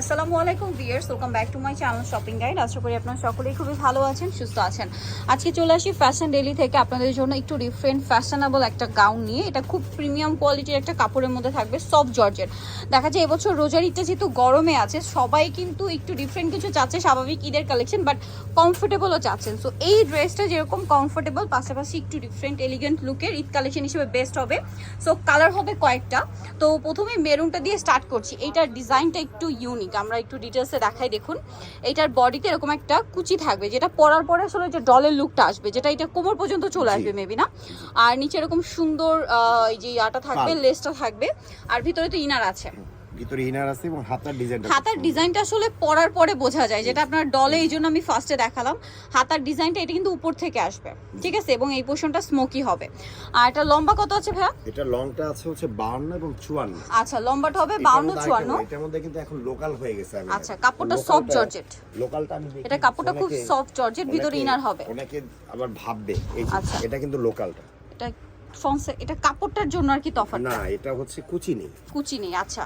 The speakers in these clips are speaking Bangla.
আসসালামু আলাইকুম viewers welcome back to my channel shopping guide আশা করি আপনারা সকলেই খুবই ভালো আছেন, সুস্থ আছেন। আজকে চলে আসি ফ্যাশন ডেলি থেকে। আপনাদের জন্য একটু ডিফারেন্ট ফ্যাশনেবল একটা গাউন নিয়ে। এটা খুব প্রিমিয়াম কোয়ালিটির একটা কাপড়ের মধ্যে থাকবে সফট জর্জের দেখা যায় এবছর রোজার ঈদটা যেহেতু গরমে আছে, সবাই কিন্তু একটু ডিফারেন্ট কিছু চাচ্ছে, স্বাভাবিক ঈদের কালেকশন বাট কমফোর্টেবলও চাচ্ছেন। সো এই ড্রেসটা যেরকম কমফোর্টেবল পাশাপাশি একটু ডিফারেন্ট এলিগেন্ট লুকের ঈদ কালেকশন হিসেবে বেস্ট হবে। সো কালার হবে কয়েকটা। তো, প্রথমে মেরুনটা দিয়ে স্টার্ট করছি। এইটার ডিজাইনটা একটু ইউনিক আমরা একটু ডিটেলসে দেখাই দেখুন। এটার বডিতে এরকম একটা কুচি থাকবে যেটা পরার পরে আসলে যে ডলের লুকটা আসবে যেটা এটা কোমর পর্যন্ত চলে আসবে মেবি না? আর নিচে এরকম সুন্দর আহ, এই যে আটা থাকবে। লেসটা থাকবে আর ভিতরে তো ইনার আছে। ভিতরে ইনার আছে এবং হাতার ডিজাইনটা হাতার ডিজাইনটা আসলে পরার পরে বোঝা যায় যেটা আপনার ডলে এই জন্য আমি ফার্স্টে দেখালাম। হাতার ডিজাইনটা এটা কিন্তু উপর থেকে আসবে ঠিক আছে? এবং এই পোর্শনটা স্মোকি হবে। আর এটা লম্বা কত আছে ভাইয়া? এটা লংটা আছে হচ্ছে 52 এবং 54 আচ্ছা লম্বাটা হবে এটার বাউন্ন মধ্যে চুয়ান্ন। item- এটার মধ্যে কিন্তু এখন লোকাল হয়ে গেছে আমি। আচ্ছা, কাপড়টা soft georgette। লোকালটা আমি এটা কাপড়টা খুব সফট জর্জেট ভিতরে ইনার হবে। অনেকে আবার ভাববে এই আচ্ছা। এটা কিন্তু লোকালটা এটা ফন্সে এটা কাপড়টার জন্য আর কি তফাৎ? না এটা হচ্ছে কুচি নেই। কুচি নেই আচ্ছা।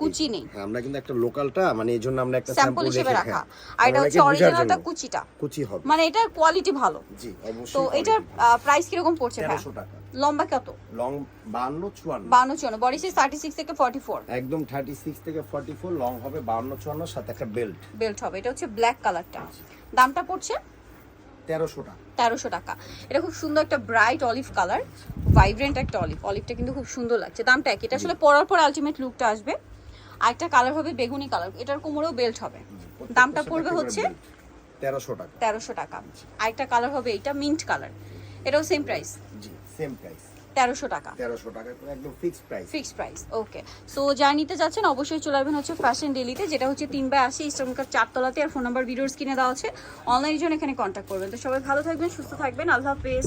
কুচি নেই। হ্যাঁ, আমরা কিন্তু একটা লোকালটা মানে এই জন্য আমরা একটা স্যাম্পল হিসেবে রাখা হ্যাঁ, আর এটা হচ্ছে অরিজিনালটা কুচিটা। কুচি হবে। মানে এটার কোয়ালিটি ভালো। জি অবশ্যই তো এটার প্রাইস কীরকম পড়ছে ভাই? 1300 টাকা। লম্বা কত? লং 52 54 বান্ন চুয়ান্ন। বডি সাইজ থার্টি সিক্স থেকে ফর্টি ফোর একদম 36 থেকে 44 লং হবে 52 54 সাথে একটা বেল্ট বেল্ট হবে। এটা হচ্ছে ব্ল্যাক কালারটা দামটা পড়ছে? 1300 টাকা। তেরোশো টাকা। এটা খুব সুন্দর একটা ব্রাইট অলিভ কালার ভাইব্রেন্ট একটা অলিভ অলিভটা কিন্তু খুব সুন্দর লাগছে। দামটা এক এটা আসলে পরার পর আলটিমেট লুকটা আসবে। আর একটা কালার হবে বেগুনি কালার এটার কোমরেও বেল্ট হবে। দামটা পড়বে হচ্ছে তেরোশো টাকা। তেরোশো টাকা। আরেকটা কালার হবে এটা মিন্ট কালার এটাও সেম প্রাইস জি সেম প্রাইস তেরোশো টাকা। তেরোশো টাকা একদম ফিক্সড প্রাইস ওকে সো যা নিতে যাচ্ছেন অবশ্যই চলে আসবেন হচ্ছে ফ্যাশন ডেলিতে যেটা হচ্ছে তিন বাই আশি ইস্টার্নকার চারতলাতে আর ফোন নাম্বার ভিডিওস কিনে দেওয়া আছে। অনলাইনের জন্য এখানে কন্ট্যাক্ট করবেন। তো সবাই ভালো থাকবেন সুস্থ থাকবেন। আল্লাহ হাফেজ।